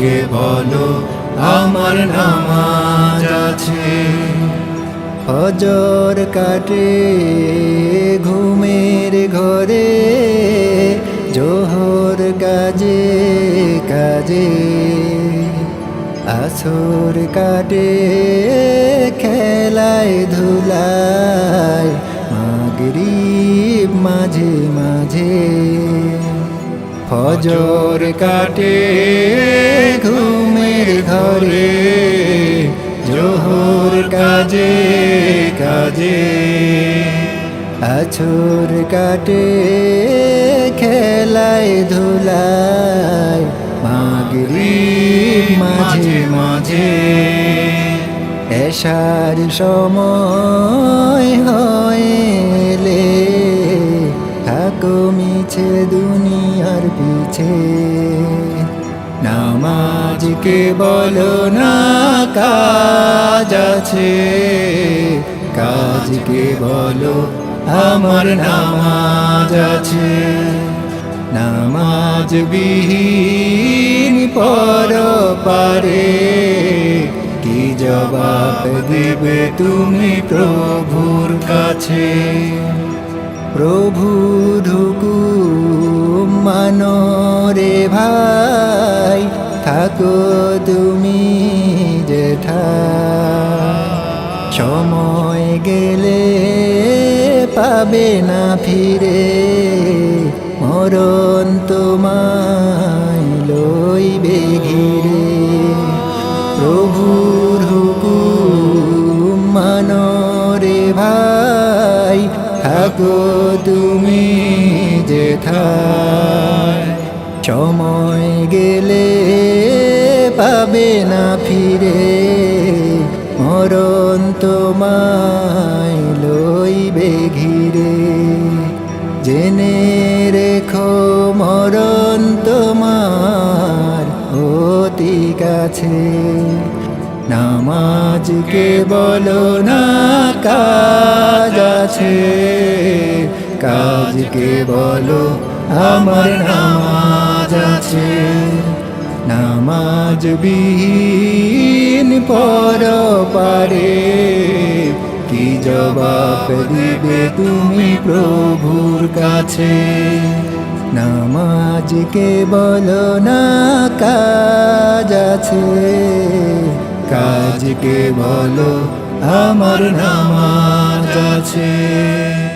কাজকে বলো, আমার নামাজ আছে। হজর কাটে ঘুমের ঘরে, জোহর কাজে কাজে। আসর কাটে খেলায় ধুলায় ফজর কাটে, ঘুমের ঘরে। জোহর কাজে কাজে। আছর কাটে, খেলায় ধুলায়। মাগরিব মাঝে মাঝে। এশার সময় হয়েলে পিছে নামাজকে বলো না, কাজ আছে। কাজকে বলো, আমার নামাজ আছে। নামাজ বিহীন পর পারে, কি জবাব দেবে তুমি প্রভুর কাছে? প্রভু ঢুকু মানরে ভাই, থাকো তুমি জেঠা। সময় গেলে পাবে না ফিরে, মরণ তোমায় লইবে ঘিরে। প্রভুর হুকুম মানরে ভাই, থাকো তুমি যেথায় সময় গেলে পাবে না ফিরে। মরণ তোমায় লইবে ঘিরে। জেনে রেখো, মরণ তোমার অতি কাছে। নামাজকে বলো না, কাজ আছে। কাজকে বলো, আমার নামাজ আছে। নামাজ বিহীন পর পারে। কি জবাব দিবে তুমি প্রভুর কাছে? নামাজকে বলো না, কাজ আছে। কাজকে বলো, আমার নামাজ আছে।